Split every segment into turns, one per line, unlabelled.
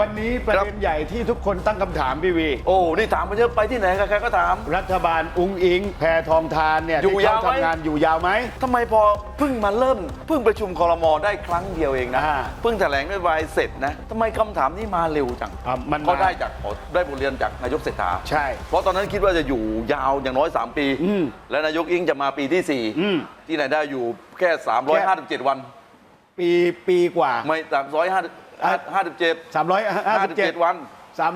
วันนี้ประเด็นใหญ่ที่ทุกคนตั้งคำถามพี่วี
โอ้ นี่ถามมาเยอะไปที่ไหนใครๆก็ถาม
รัฐบาลอุ้งอิง แพทองทานเนี่ย
อยู่
ที่เขา
ยาวไหม
ทำงานอยู่ยาวไหม
ทำไมพอเพิ่งมาเริ่มเพิ่งประชุมคอรมอได้ครั้งเดียวเองนะ
อ่า
เพิ่งแถลงนโยบายเสร็จนะทำไมคำถามนี้มาเร็วจัง
อะมัน
ก็
มา
ได้จากได้บทเรียนจากนายกเศรษฐา
ใช่
เพราะตอนนั้นคิดว่าจะอยู่ยาวอย่างน้อย 3 ปี
อืม
และนายกอิงจะมาปีที่
อืม
4 ที่ไหนได้อยู่แค่ 357 วัน
ปีปีกว่า
ไม่ 357
357
วัน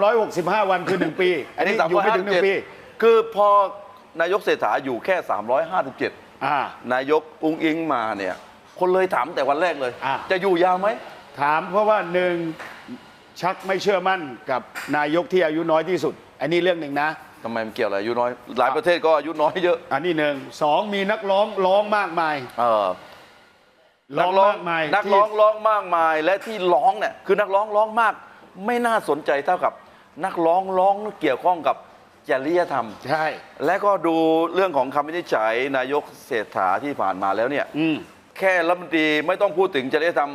365วันคือ1ปี อันนี้อยู่ไม่ถึง1ปี
357คือพอนายกเศรษฐาอยู่แค่357
อ่า
นายกอุ้งอิงมาเนี่ย คนเลยถามแต่วันแรกเลย
อะ
จะอยู่ยาวไหม
ถามเพราะว่าหนึ่งชักไม่เชื่อมั่นกับนายกที่อายุน้อยที่สุด อันนี้เรื่องหนึ่งนะ
ทำไมมันเกี่ยวอะไรอายุน้อย หลายประเทศก็อายุน้อยเยอะ
อันนี้หนึ่งสองมีนักร้องร้องมากมาย
เออ
ร้องมากมาย
นัก
ที่
ร้องร้องมากมาย และที่ร้องเนี่ยคือนักร้องร้องมาก ไม่น่าสนใจเท่ากับ นักร้องร้องเกี่ยวข้องกับจริยธรรม
ใช่
และก็ดูเรื่องของคำวินิจฉัยนายกเศรษฐาที่ผ่านมาแล้วเนี่ย
อืม
แค่รัฐมนตรีไม่ต้องพูดถึงจริยธรรม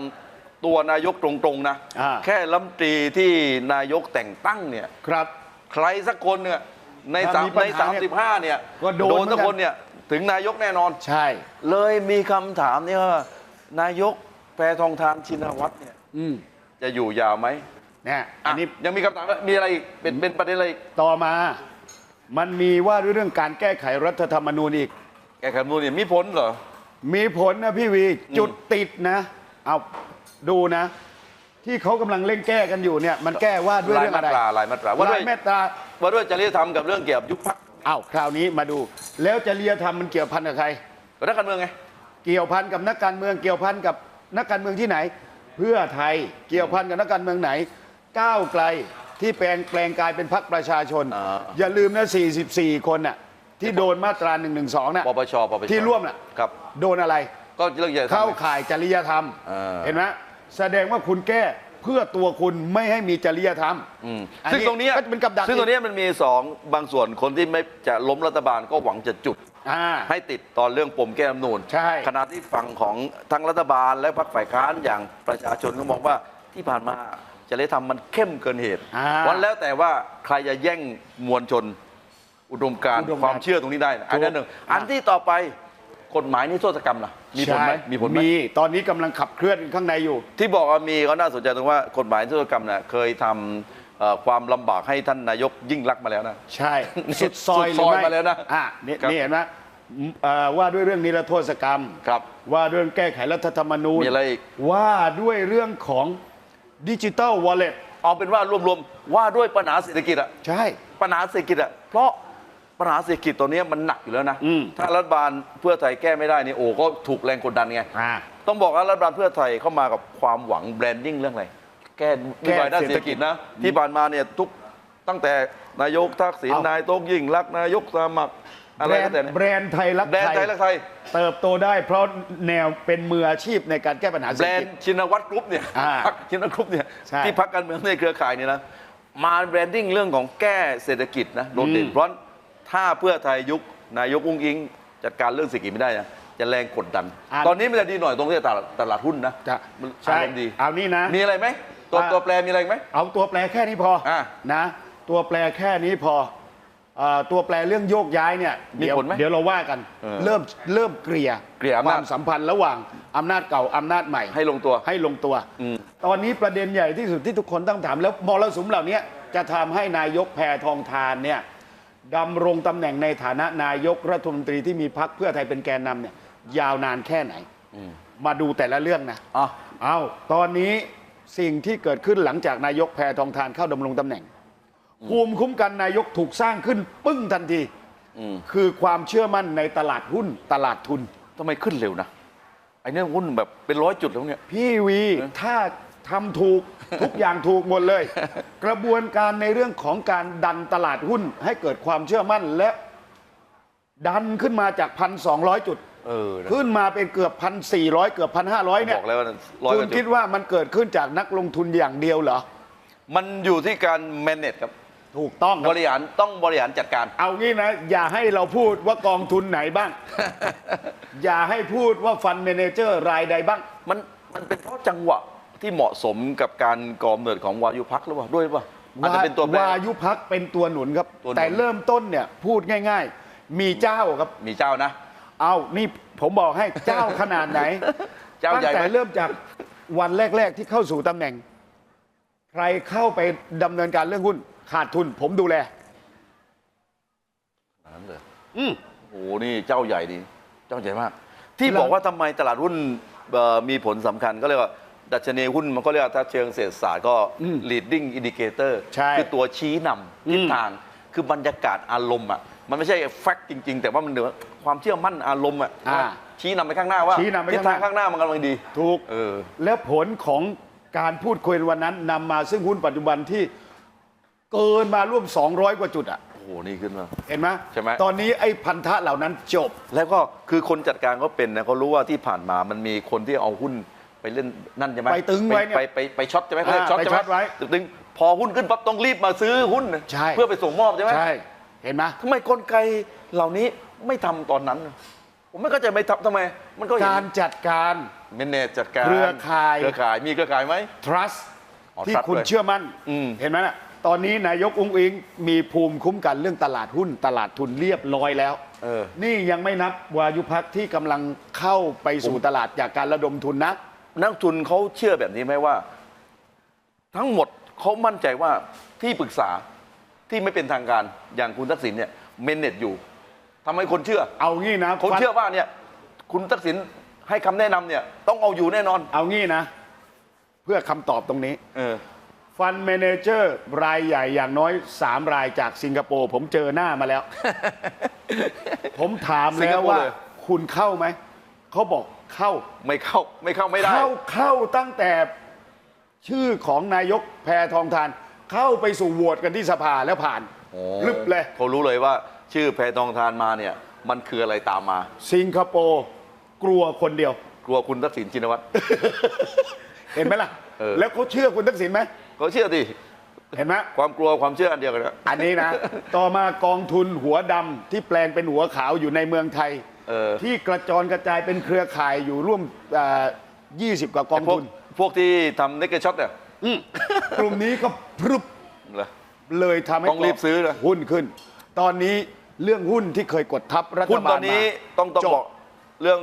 ตัวนายกตรงๆนะ
อ่า
แค่รัฐมนตรีที่นายกแต่งตั้งเนี่ย
ครับ
ใครสักคนเนี่ยใน
ถ้า
สาม
มีปัญ
ใน
หา
สามสิบห้าเนี่ย
ก็โดน
สัก
เหมือนกัน
คนเนี่ยถึงนายกแน่นอน
ใช่
เลยมีคำถามเนี่ยว่า นายกแพทองทานชินวัตรเนี่ย
อืม
จะอยู่ยาวไหม
เนี่ยอั
อะ
นนี้
ยังมีคำถามว่ามีอะไรอีกเป็นเป็นประเด็นอะไรอีก
ต่อมา มันมีว่าด้วยเรื่องการแก้ไขรัฐธรรมนูญอีก
แก้ไขรัฐธรรมนูญเนี่ยมีผลเหรอ
มีผลนะพี่วีจุดติดนะ เอาดูนะ ที่เขากำลังเร่งแก้กันอยู่เนี่ย มันแก้ว่าด้วย
ลาย
เรื่อง
มา
อะไร
ตราลายมาตราว่าด้
ลา
วย
ยแม่ตรา
ว่าด้วยจริยธรรมกับเรื่องเกี่ยวกับยุบพรรค
อ้าวคราวนี้มาดู แล้วจริยธรรมมันเกี่ยวพันกับใคร
กับนักการเมืองไง
เกี่ยวพันกับนักการเมืองเกี่ยวพันกับนักการเมืองที่ไหน เพื่อไทยเกี่ยวพันกับนักการเมืองไหนก้าวไกลที่แปลงแปลงกายเป็นพรรคประชาชน
อ่า
อย่าลืมนะ 44 คนน่ะที่โดนมาตรา1นึน่ะ
ปปชปปช
ที่ร่วมน่ะ
ครับ
โดนอะไร
ก็เรื่องใหญ่
เข้าข่ายจริยธรรม
เออ
เห็นไหมแสดงว่าคุณแก้เพื่อตัวคุณไม่ให้มีจริยธรรม
อืม
อัน
ซึ่ง
นี้
ตรงเนี้ย
ก็จะเป็นกับดัก
ซึ่งตรง
อีก
เนี้ยมันมีสองบางส่วนคนที่ไม่จะล้มรัฐบาลก็หวังจะจุด
อ่า
ให้ติดตอนเรื่องปมแก้รัฐธรรมนูญ
ใช่
ขณะที่ฝั่งของทั้งรัฐบาลและพรรคฝ่ายค้านอย่างประชาชนก็มองว่าที่ผ่านมาจริยธรรมมันเข้มเกินเหตุ
อ่า
วันแล้วแต่ว่าใครจะแย่งมวลชน อุดมการณ์
อุดมการณ์
ความเชื่อตรงนี้ได้นะอันนั้นหนึ่ง
ถูก
อันที่ต่อไปกฎหมายนิรโทษกรรมล่ะมีผลไหม
ใช่
มีผลไหม
มีตอนนี้กำลังขับเคลื่อนข้างในอยู่
ที่บอกว่ามีก็น่าสนใจตรงว่ากฎหมายนิรโทษกรรมเนี่ยเคยทำเอ่อ ความลำบากให้ท่านนายกยิ่งรักษณ์มาแล้วนะ
ใช่ สุดซอยห
สุ
รือ
ดซอย
ไม่
มาแล้วนะ
อะนี่
ครับ
นี่เห็นไหมเอ่อว่าด้วยเรื่องนิรโทษกรรม
ครับ
ว่าเรื่องแก้ไขรัฐธรรมนูญ
มีอะไรอีก
ว่าด้วยเรื่องของดิจิ t a ลวอลเล็ต
เอาเป็นว่ารวมๆว่าด้วยปัญหาเศรษฐกิจอะ
ใช่
ปัญหาเศรษฐกิจอะเพราะปัญหาเศรษฐกิจตัวเนี้ยมันหนักอยู่แล้วนะ
อืม
ถ้ารัฐบาลเพื่อไทยแก้ไม่ได้นี่โอ้ก็ถูกแรงกดดันไง
อ่า
ต้องบอกว่ารัฐบาลเพื่อไทยเข้ามากับความหวังแบรนดิ้งเรื่องอะไร แก้นโยบายด้านเศรษฐกิจนะ ที่ผ่านมาเนี่ยทุกตั้งแต่นายกทักษิณ
เอาน
นายโต๊กยิ่งรักษณ์นายกสมัครอะไร
แบร
ก็
น
แต่
ด์
เนี่ย
แบรนด์ไทยรัก
แบรนด์ไท
ไท
ย
ย
รักไทย
เติบโตได้เพราะแนวเป็นมืออาชีพในการแก้ปัญหาเศร
แบ
ษ
ร
ฐ
น
กิจ
ด์ชินวัตรกรุ๊ปเนี่ย
อ่า
พรรคชินวัตรกรุ๊ปเนี่ย
ใช่
ที่พักการเมืองในเครือข่ายเนี่ยนะมาแบรนดิ้งเรื่องของแก้เศรษฐกิจนะโดดเด่น
อืม
เพราะถ้าเพื่อไทยยุคนายกอุ้งอิง จัดการเรื่องเศรษฐกิจไม่ได้นะจะแรงกดดัน
อ่า
ตอนนี้มันจะดีหน่อยตรงที่ตลาดตลาดหุ้นนะ
จะ
มัน
ใช่
อารมณ์ดี
เอานี่นะ
มีอะไรไหม ตัว
อ่า
ตัวแปรมีอะไรไหม
เอาตัวแปรแค่นี้พอ
อะ
นะตัวแปรแค่นี้พอเอ่อตัวแปรเรื่องโยกย้ายเนี่ย
มี
เดี๋ยว
ผลไหม
เดี๋ยวเราว่ากัน
เออ
เริ่มเริ่มเกลี่ย
เกลี่ยอำ
ค
นาจ
วามสัมพันธ์ระหว่างอำนาจเก่าอำนาจใหม่
ให้ลงตัว
ให้ลงตัว
อืม
ตอนนี้ประเด็นใหญ่ที่สุดที่ทุกคนต้องถามแล้วมรสุมเหล่านี้จะทำให้นายกแพทองทานเนี่ยดำรงตำแหน่งในฐานะนายกรัฐมนตรีที่มีพรรคเพื่อไทยเป็นแกนนำเนี่ยยาวนานแค่ไหน มาดูแต่ละเรื่องนะ
อะ
เอาตอนนี้ สิ่งที่เกิดขึ้นหลังจากนายกแพทองทานเข้าดำรงตำแหน่ง ภูมิคุ้มกันนายกถูกสร้างขึ้นปึ้งทันที
อืม
คือความเชื่อมั่นในตลาดหุ้นตลาดทุน
ทำไมขึ้นเร็วนะไอ้เนี่ยหุ้นแบบเป็นร้อยจุดแล้วเนี่ย
พี่วีถ้าทำถูกทุกอย่างถูกหมดเลย กระบวนการในเรื่องของการดันตลาดหุ้นให้เกิดความเชื่อมั่นและ ดันขึ้นมาจากพันสองจุด
เออนะ
ขึ้นมาเป็นเกือบพันสี่ร้อยเกือบพันห้าร้อยเนี่ย
บอกแล้วว่าร้อย
คุ
ก
ณ
ว่าจุ
คิด
ด
ว่ามันเกิดขึ้นจากนักลงทุนอย่างเดียวเหรอ
มันอยู่ที่การ manage ครับ
ถูกต้องครับ
บริหารต้องบริหารจัดการ
เอางี้นะ อย่าให้เราพูดว่ากองทุนไหนบ้าง อย่าให้พูดว่าฟันเมเนเจอร์รายใดบ้าง
มันมันเป็นเพราะจังหวะที่เหมาะสมกับการก่อกำเนิดของวายุพักหรือเปล่าด้วยหรือเปล่าอาจจะเป็นตัวแปร
วายุพักเป็นตัวหนุนครับ
ตัวหนุน
แต่เริ่มต้นเนี่ยพูดง่าย ๆ มีเจ้าครับ
มีเจ้านะ
เอานี่ผมบอกให้เจ้าขนาดไหน
เจ้า
ตั้ง
ใหญ่ไหม
แต่เริ่มจากวันแรก ๆ ที่เข้าสู่ตำแหน่ง ใครเข้าไปดำเนินการเรื่องหุ้น ขาดทุน ผมดูแล
นั้นเลย
อืม
โอ้โห นี่เจ้าใหญ่ดีเจ้าใหญ่มาก ที่
แล้ว
บอกว่าทำไมตลาดหุ้นเอ่อมีผลสำคัญก็เรียกว่า ดัชนีหุ้นมันก็เรียกว่าถ้าเชิงเศรษฐศาสตร์ก็ leading indicator
ใช่
คือตัวชี้นำทิศทาง คือบรรยากาศอารมณ์อะ มันไม่ใช่แฟกต์จริง ๆ แต่ว่ามันเหนือความเชื่อมั่นอารมณ์อะ
อ่า
ชี้นำไปข้างหน้าว่า
ชี้นำไป
ทิศ
ข้างหน้า
ทางข้างหน้ามันกำลังดี
ถูก
เออ
แล้วผลของการพูดคุยวันนั้นนำมาซึ่งหุ้นปัจจุบันที่เกินมาร่วม 200 กว่าจุดอะ
โอ้โห นี่ขึ้นมา
เห็นไหม
ใช่ไหม
ตอนนี้ไอ้พันธะเหล่านั้นจบ
แล้วก็คือคนจัดการเขาเป็นนะเขารู้ว่าที่ผ่านมามันมีคนที่เอาหุ้นไปเล่นนั่นใช่ไหม
ไปตึงไว้เนี่ย
ไปไปไปช็อตใช่ไหมเขาเรียก
อ่า
ช็อต
ไป
ใช่ไหม
ช็อตไว้
ตึงพอหุ้นขึ้นปั๊บต้องรีบมาซื้อหุ้น
ใช่
เพื่อไปส่งมอบใช่ไหม
ใช่ เห็นไหม
ทำไมกลไกเหล่านี้ไม่ทำตอนนั้น ผมไม่เข้าใจไม่ทำทำไม มันก็เห็น
การจัดการ
เมนเนจจัดการ
เครือข่าย
เครือข่ายมีเครือข่ายไหม
trust
อ๋อ
ที่
trust
คุณ
ด้วย
เชื่อมั่น
อืม
เห็นไหมน่ะตอนนี้นายกอุ้งอิงมีภูมิคุ้มกันเรื่องตลาดหุ้นตลาดทุนเรียบร้อยแล้ว
เออ
นี่ยังไม่นับวายุพักที่กำลังเข้าไปสู่ตลาดจากการระดมทุนนะ
นักทุนเขาเชื่อแบบนี้ไหมว่า ทั้งหมดเขามั่นใจว่าที่ปรึกษา ที่ไม่เป็นทางการอย่างคุณทักษิณเนี่ยเมนเนจอยู่ทำไมคนเชื่อ
เอางี้นะ
คนเชื่อว่าเนี่ยคุณทักษิณให้คำแนะนำเนี่ยต้องเอาอยู่แน่นอน
เอางี้นะ เพื่อคำตอบตรงนี้
เออ
ฟันเมเนเจอร์รายใหญ่อย่างน้อย 3 รายจากสิงคโปร์ผมเจอหน้ามาแล้ว ผมถาม
สิง
แล้
ควโปร์
ว่า
เลย
คุณเข้าไหม เขาบอกเข้า
ไม่เข้าไม่เข้าไม่ได้
เข้าเข้าตั้งแต่ชื่อของนายกแพทองทาน เข้าไปสู่โหวตกันที่สภาแล้วผ่าน
โอ้
ลึบเลย
เขารู้เลยว่า ชื่อแพทองทานมาเนี่ย มันคืออะไรตามมา
สิงคโปร์กลัวคนเดียว
กลัวคุณทักษิณชินวัตร
เห็นไหมล่ะ
เออ
แล้วเขาเชื่อคุณทักษิณไหม
เขาเชื่อดิ
เห็นไหม
ความกลัวความเชื่ออันเดียวกันนะ
อันนี้นะ ต่อมากองทุนหัวดำที่แปลงเป็นหัวขาวอยู่ในเมืองไทย
เออ
ที่กระจรกระจายเป็นเครือข่ายอยู่ร่วมอ่า20 กว่ากอง
พวก
ทุน
พวกที่ทำเนกเกช็อตเนี่ย
อืม กลุ่มนี้ก็พรึบ
เหรอ
เลยทำให้
ต้องรีบซื้อนะ
หุ้นขึ้น ตอนนี้เรื่องหุ้นที่เคยกดทับรัฐ
หุ้น
บาล
ตอนนี้
มา
ต้องต้อง
จ
บอกเรื่อง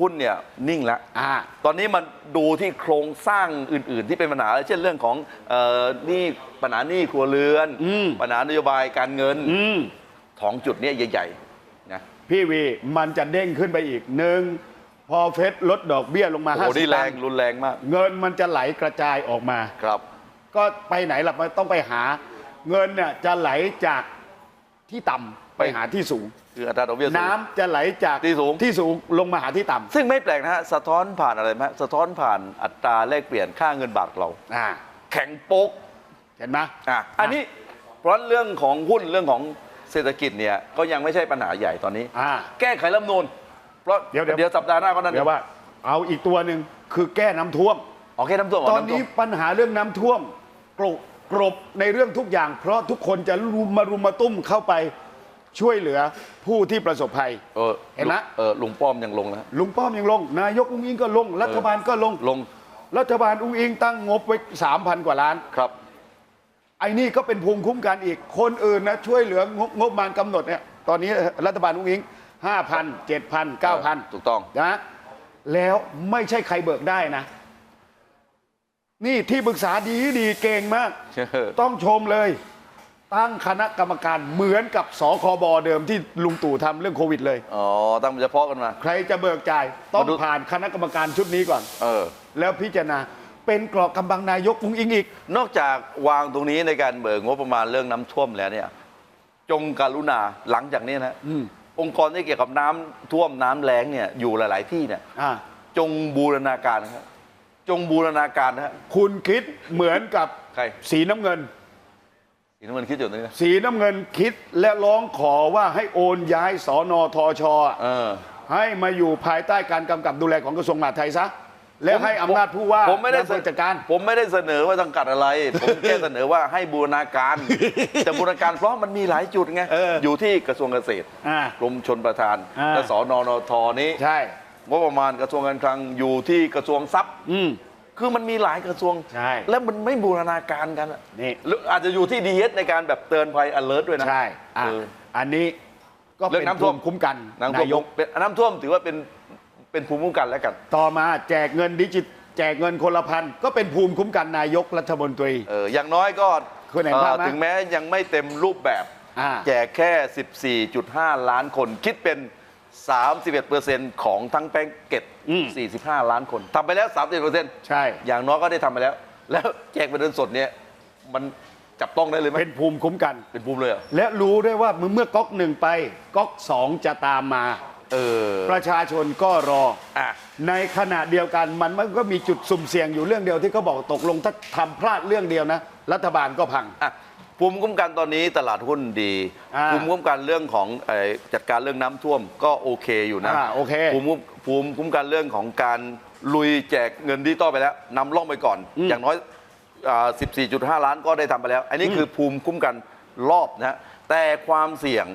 หุ้นเนี่ยนิ่งแล้ว
อ่า
ตอนนี้มันดูที่โครงสร้างอื่น ๆ ที่เป็นปัญหา เช่นเรื่องของเอ่อหนี่ปัญหาหนี้ครัวเรือน
อืม
ปัญหานโยบายการเงิน
อืม
สองจุดเนี้ใหญ่ๆนะ
พี่วีมันจะเด้งขึ้นไปอีกหนึ่ง พอเฟดลดดอกเบี้ยลงมา
โอ้โหนี่
50
แร
ตั
ง
งค์
รุนแรงมาก
เงินมันจะไหลกระจายออกมา
ครับ
ก็ไปไหนล่ะมันต้องไปหา เงินเนี่ยจะไหลจากที่ต่ำไปหาที่สูง
คืออัตราดอกเบี้ยสูง
น้ำจะไหลจาก
ที่สูง
ที่สูงลงมาหาที่ต่ำ
ซึ่งไม่แปลกนะฮะ สะท้อนผ่านอะไรไหมสะท้อนผ่านอัตราแลกเปลี่ยนค่าเงินบาทเรา
อ่า
แข็งโป๊ก
เห็นไหม
อะอันนี้เพราะเรื่องของหุ้นเรื่องของเศรษฐกิจเนี่ยก็ยังไม่ใช่ปัญหาใหญ่ตอนนี้
อ่า
แก้ไขรัฐธรรมนูน เพราะ
เดี๋ยวเดี๋ยว
เดี๋ยวสัปดาห์หน้าก็นั่น
เดี๋ยวว่า เอาอีกตัวหนึ่งคือแก้น้ำท่วม
โอเคน้ำท่วมเหร
ตอนำ
ท่
นี้
วม
ปัญหาเรื่องน้ำท่วมกรบกรบในเรื่องทุกอย่าง เพราะทุกคนจะรุมมารุมมาตุ้มเข้าไปช่วยเหลือผู้ที่ประสบภัย
เออ
เห็นไหม
เออลุงป้อมยังลงนะ
ลุงป้อมยังลง นายกอุ้งอิงก็ลง รัฐบาลก็ลง
ลง
รัฐบาลอุ้งอิงตั้งงบไว้สามพันกว่าล้าน
ครับ
ไอ้นี่ก็เป็นภูมิคุ้มกันอีกคนอื่นนะช่วยเหลืองบงบประมาณกำหนดเนี่ยตอนนี้รัฐบาลอุ้งอิง ห้าพันเจ็ดพันเก้าพัน
ถูกต้อง
นะแล้วไม่ใช่ใครเบิกได้นะ นี่ที่ปรึกษาดีดีเก่งมาก ต้องชมเลย ตั้งคณะกรรมการเหมือนกับสคบเดิมที่ลุงตู่ทำเรื่องโควิดเลย
อ๋อ ตั้งเฉพาะกันมา
ใครจะเบิกจ่าย ต้อง
มาดู
ผ่านคณะกรรมการชุดนี้ก่อน
เออ
แล้วพิจารณาเป็นกรอกกำบังนายกอุ้งอิงอีก
นอกจากวางตรงนี้ในการเบิกงบประมาณเรื่องน้ำท่วมแล้วเนี่ย จงกรุณาหลังจากนี้นะ
อืม
องค์กรที่เกี่ยวกับน้ำท่วมน้ำแล้งเนี่ยอยู่หลาย ๆ ที่เนี่ย
อ่า
จงบูรณาการนะครับจงบูรณาการนะฮะ
คุณคิดเหมือนกับ
ใคร
สีน้ำเงิน
สีน้ำเงินคิดอยู่ตรงนี้นะ
สีน้ำเงินคิดและร้องขอว่าให้โอนย้ายสอนอทอชอะ
เออ
ให้มาอยู่ภายใต้การกำกับดูแลของกระทรวงมหาดไทยซะ และให้อำนาจผู้ว่า
ผมไม่ได้
และผู้จัดการ
ผมไม่ได้เสนอว่าสังกัดอะไร ผมแค่เสนอว่าให้บูรณาการแต่บูรณาการเพราะมันมีหลายจุดไง
เอออ
ยู่ที่กระทรวงเกษตร
อ่าก
รมชนประทาน
อ่า
และสอนอนทนี้
ใช่
งบประมาณกระทรวงการคลังอยู่ที่กระทรวงทรัพย์
อืม
คือมันมีหลายกระทรวง
ใช่
แล้วมันไม่บูรณาการกันอะ
นี่
หรืออาจจะอยู่ที่ดีเอสในการแบบเตือนภัย alert ด้วยนะ
ใช่อะ
เออ
อันนี้ก็
เรื่
เป็
อนงน้ำท่
ภู
วม
มิคุ้มกัน
น้ำท่วม
นายก
เป็นน้ำท่วมถือว่าเป็น เป็นภูมิคุ้มกันแล้วกัน
ต่อมาแจกเงินดิจิตแจกเงินคนละพันก็เป็นภูมิคุ้มกันนายกรัฐมนตรี
เอออย่างน้อยก็
คุณเห็นภาพไหม
เอ่อถึงแม้ยังไม่เต็มรูปแบบ
อ่า
แจกแค่ 14.5 ล้านคน คิดเป็น 31%ของทั้งแพ็งเกจ
อืม
45 ล้านคนทำไปแล้ว 31%
ใช่
อย่างน้อยก็ได้ทำไปแล้ว แล้วแจกเป็นเงินสดเนี่ย มันจับต้องได้เลยไหม
เป็นภูมิคุ้มกัน
เป็นภูมิเลยเหรอ
และรู้ด้วยว่าเมื่อก๊อกหนึ่งไปก๊อกสองจะตามมา
เออ
ประชาชนก็รอ
อะ
ในขณะเดียวกันมันมันก็มีจุดสุ่มเสี่ยงอยู่เรื่องเดียวที่เขาบอกตกลงถ้าทำพลาดเรื่องเดียวนะ รัฐบาลก็พัง
อะภูมิคุ้มกันตอนนี้ตลาดหุ้นดี
อ่า
ภูมิคุ้มกันเรื่องของเอ่อจัดการเรื่องน้ำท่วมก็โอเคอยู่นะ
อ่าโอเค
ภูมิคุ้มภูมิคุ้มกันเรื่องของการลุยแจกเงินดิจิตอลไปแล้วนำล่องไปก่อน
อืม
อย่างน้อยอ่า14.5 ล้านก็ได้ทำไปแล้ว อันนี้คือภูมิคุ้มกันรอบนะฮะแต่ความเสี่ยง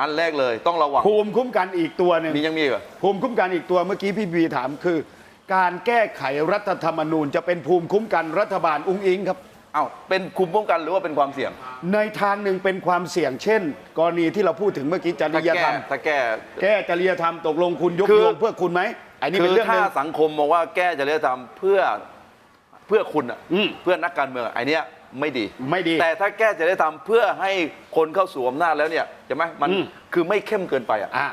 อันแรกเลยต้องระวัง
ภูมิคุ้มกันอีกตัวหนึ่ง
มียังมีอีกเหรอ
ภูมิคุ้มกันอีกตัวเมื่อกี้พี่บีถามคือ การแก้ไขรัฐธรรมนูญจะเป็นภูมิคุ้มกันรัฐบาลอุ้งอิงครับ
เอ้าเป็นภูมิคุ้มกันหรือว่าเป็นความเสี่ยง
ในทางหนึ่งเป็นความเสี่ยงเช่น กรณีที่เราพูดถึงเมื่อกี้จ
ถ้า
ริย
แก้
ธรรม
ถ้าแก้
แก้จริยธรรมตกลงคุณยก
คือ
โยงเพื่อคุณไหมอันนี้
คื
เป็น
อ
เรื่องห
ถ้า
นึ่ง
สังคมบอกว่าแก้จริยธรรมเพื่อเพื่อคุณอะ
อืม
เพื่อนักการเมืองอะไอเนี้ย ไม่ดี
ไม่ดี
แต่ถ้าแก้จริยธรรมเพื่อให้คนเข้าสู่อำนาจแล้วเนี่ยใช่ไหมมัน
อืม
คือไม่เข้มเกินไปอะ
อะ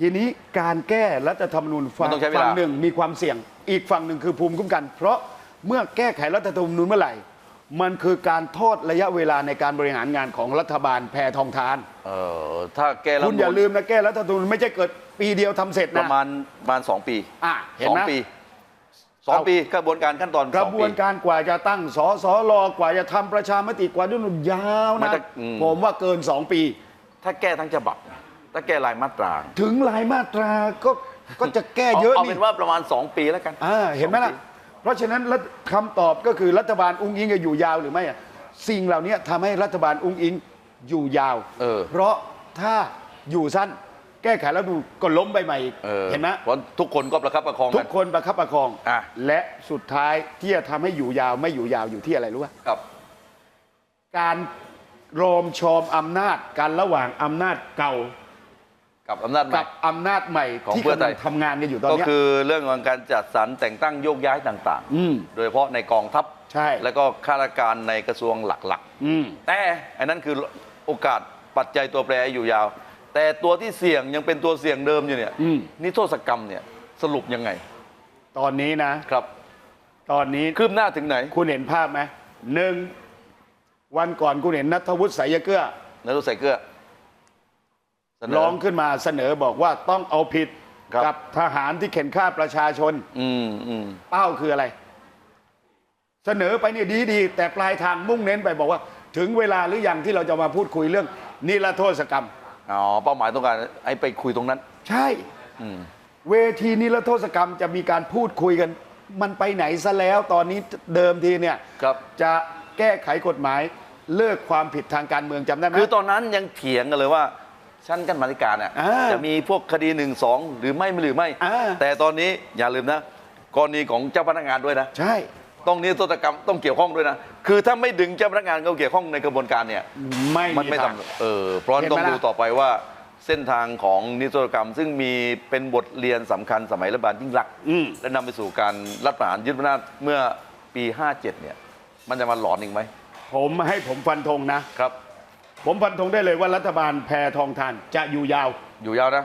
ทีนี้การแก้รัฐธรรมนูญฝั่
มันต้องใช้เวลา
ฝั่งหนึ่งมีความเสี่ยง อีกฝั่งหนึ่งคือภูมิคุ้มกัน เพราะเมื่อแก้ไขรัฐธรรมนูญเมื่อไหร่ มันคือการทอดระยะเวลาในการบริหารงานของรัฐบาลแพทองทาน
เออถ้าแก้แล้ว
คุณอย่าลืมนะแก้รัฐธรรมนูญไม่ใช่เกิดปีเดียวทำเสร็จ
ป
นะ
ระมาณประมาณสองปี
อะเห็น
สอง
ไหม
ปี สอง
เอา
ปีกระบวนการขั้นตอน
กระ
สอง
บ
ปี
วนการกว่าจะตั้งสสรกว่าจะทำประชามติกว่าด้วยนุ่นยาว
มัน
นะ
จะอืม
ผมว่าเกินสองปี
ถ้าแก้ทั้งฉบับ ถ้าแก้รายมาตรา
ถึงรายมาตราก็ก็จะแก้เยอะ
เอา
นี่
เป็นว่าประมาณ 2 ปีแล้วกัน
อ่าเห็นไหมล่ะ
สองปี
เพราะฉะนั้นรัฐคำตอบก็คือรัฐบาลอุ้งอิงจะอยู่ยาวหรือไม่อะสิ่งเหล่านี้ทำให้รัฐบาลอุ้งอิงอยู่ยาว
เออ
เพราะถ้าอยู่สั้น แก้ไขแล้วดูญก็ล้มไปใหม่อีก
เออ
เห็นไหม
เพราะทุกคนก็ประคับประคอง
ทุ
กั
ก
น
คนประคับประคอง
อะ
และสุดท้ายที่จะทำให้อยู่ยาวไม่อยู่ยาวอยู่ที่อะไรรู้ป่ะ
กับ
การโรมโชมอำนาจการระหว่างอำนาจเก่า
กับอำนาจใหม่
กับอำนาจใหม่
ของ
ที่
เพื่อไท
กำลั
ย
งทำงานกันอยู่ตอน
ก็
เนี้ย
คือเรื่องของการจัดสรรแต่งตั้งโยกย้ายต่าง
อืม
ๆโดยเฉพาะในกองทัพ
ใช่
แล้วก็ข้าราชการในกระทรวงหลัก
อืม
ๆแต่อันนั้นคือโอกาสปัจจัยตัวแปรอยู่ยาว แต่ตัวที่เสี่ยงยังเป็นตัวเสี่ยงเดิมอยู่เนี่ย
อืม
นี่โทษกรรมเนี่ยสรุปยังไง
ตอนนี้นะ
ครับ
ตอนนี้
คืบหน้าถึงไหน
คุณเห็นภาพไหมหนึ่งวันก่อนคุณเห็นนัทวุฒิสายเกลือ
นายกใส่เกลือเสนอ
ร้องขึ้นมาเสนอบอกว่าต้องเอาผิด
ครับ
กับทหารที่เข็นฆ่าประชาชน
อืมอืม
เป้าคืออะไร เสนอไปเนี่ยดีดีๆแต่ปลายทางมุ่งเน้นไปบอกว่า ถึงเวลาหรือยังที่เราจะมาพูดคุยเรื่องนิรโทษกรรม
อ๋อเป้าหมายต้องการไอ้ไปคุยตรงนั้น
ใช่
อืม
เวทีนิรโทษกรรมจะมีการพูดคุยกัน มันไปไหนซะแล้วตอนนี้เดิมทีเนี่ย
ครับ
จะแก้ไขกฎหมายเลิกความผิดทางการเมืองจำได้ไหม
คือตอนนั้นยังเถียงกันเลยว่าชั้นกันมาธิการน่ะ
อ่า
จะมีพวกคดีหนึ่งสองหรือไม่หรือไม่
อ่า
แต่ตอนนี้อย่าลืมนะ กรณีของเจ้าพนักงานด้วยนะ
ใช่
ต้องนิรโทษกรรมต้องเกี่ยวข้องด้วยนะ คือถ้าไม่ดึงเจ้าพนักงานเข้าเกี่ยวข้องในกระบวนการเนี่ย
ไม่
มันไม่
ทาง
ทำเออเพราะฉะนั้น
เห็น
ต้
ไห
อ
ม
งดู
ล่ะ
ต่อไปว่าเส้นทางของนิรโทษกรรม ซึ่งมีเป็นบทเรียนสำคัญสมัยรัฐบาลยิ่งรักษณ์
อืม
และนำไปสู่การรัฐประหารยึดอำนาจเมื่อปี 57 เนี่ย มันจะมาหลอนอีกไหม
ผมให้ผมฟันธงนะ
ครับ
ผมฟันธงได้เลยว่ารัฐบาลแพทองทานจะอยู่ยาว
อยู่ยาวนะ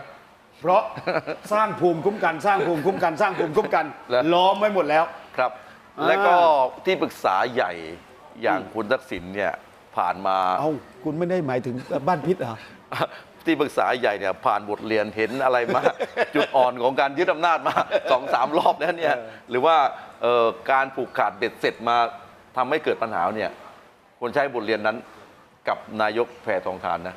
เพราะสร้างภูมิคุ้มกันสร้างภูมิคุ้มกันสร้างภูมิคุ้มกัน
แล้ว
ล้อมไว้หมดแล้ว
ครับ
อ่า
แล้วก็ที่ปรึกษาใหญ่อย่างคุณทักษิณเนี่ยผ่านมา
เอ้าคุณไม่ได้หมายถึงบ้านพิษเหรอ
ที่ปรึกษาใหญ่เนี่ยผ่านบทเรียนเห็นอะไรมา จุดอ่อนของการยึดอำนาจมาสองสามรอบแล้วเนี่ย
เออ
หรือว่าเอ่อการผูกขาดเบ็ดเสร็จมาทำให้เกิดปัญหาเนี่ยควรใช้บทเรียนนั้นกับนายกแพทองทานนะ